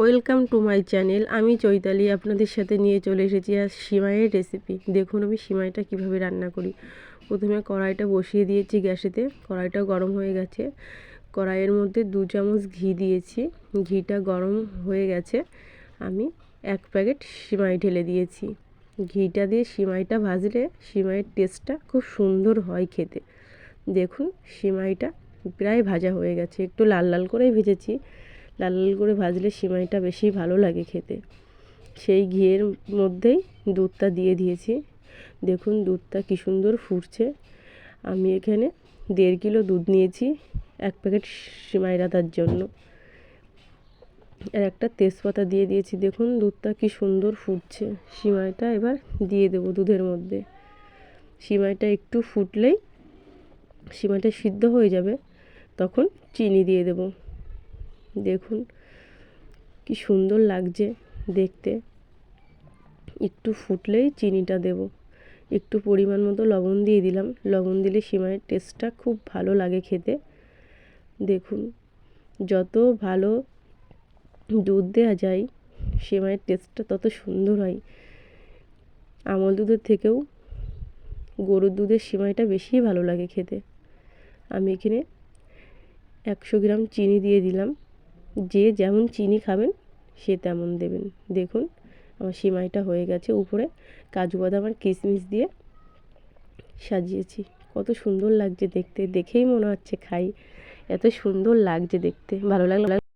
Welcome to my channel. আমি চৈতালি, আপনাদের সাথে নিয়ে চলে এসেছি আজ সিমাইয়ের রেসিপি দেখুন আমি সিমাইটা কীভাবে রান্না করি। প্রথমে কড়াইটা বসিয়ে দিয়েছি গ্যাসেতে। কড়াইটা গরম হয়ে গেছে। কড়াইয়ের মধ্যে দু চামচ ঘি দিয়েছি। ঘিটা গরম হয়ে গেছে। আমি এক প্যাকেট সিমাই ঢেলে দিয়েছি। ঘিটা দিয়ে সিমাইটা ভাজলে সিমাইয়ের টেস্টটা খুব সুন্দর হয় খেতে। দেখুন, সিমাইটা প্রায় ভাজা হয়ে গেছে। একটু লাল লাল করেই ভেজেছি। লাল লাল করে ভাজলে সিমাইটা বেশি ভালো লাগে খেতে। সেই ঘিয়ের মধ্যেই দুধটা দিয়ে দিয়েছি। দেখুন দুধটা কী সুন্দর ফুটছে। আমি এখানে দেড় কিলো দুধ নিয়েছি এক প্যাকেট সিমাই রাতার জন্য। আর একটা তেজপাতা দিয়ে দিয়েছি। দেখুন দুধটা কি সুন্দর ফুটছে। সিমাইটা এবার দিয়ে দেবো দুধের মধ্যে। সিমাইটা একটু ফুটলেই সিমাইটা সিদ্ধ হয়ে যাবে। তখন চিনি দিয়ে দেবো। দেখুন, কি সুন্দর লাগছে দেখতে। একটু ফুটলেই চিনিটা দেব। একটু পরিমাণ মতো লবণ দিয়ে দিলাম। লবণ দিলে সিমাইয়ের টেস্টটা খুব ভালো লাগে খেতে। দেখুন, যত ভালো দুধ দেওয়া যায়, সিমাইয়ের টেস্টটা তত সুন্দর হয়। আমল দুধের থেকেও গরুর দুধের সিমাইটা বেশি ভালো লাগে খেতে। আমি এখানে একশো গ্রাম চিনি দিয়ে দিলাম। যে যেমন চিনি খাবেন, সে তেমন দেবেন। দেখুন, আমার সিমাইটা হয়ে গেছে উপরে। কাজু বাদাম আর কিশমিশ দিয়ে সাজিয়েছি। কত সুন্দর লাগছে দেখতে। দেখেই মনে হচ্ছে খাই। এত সুন্দর লাগছে দেখতে। ভালো লাগল।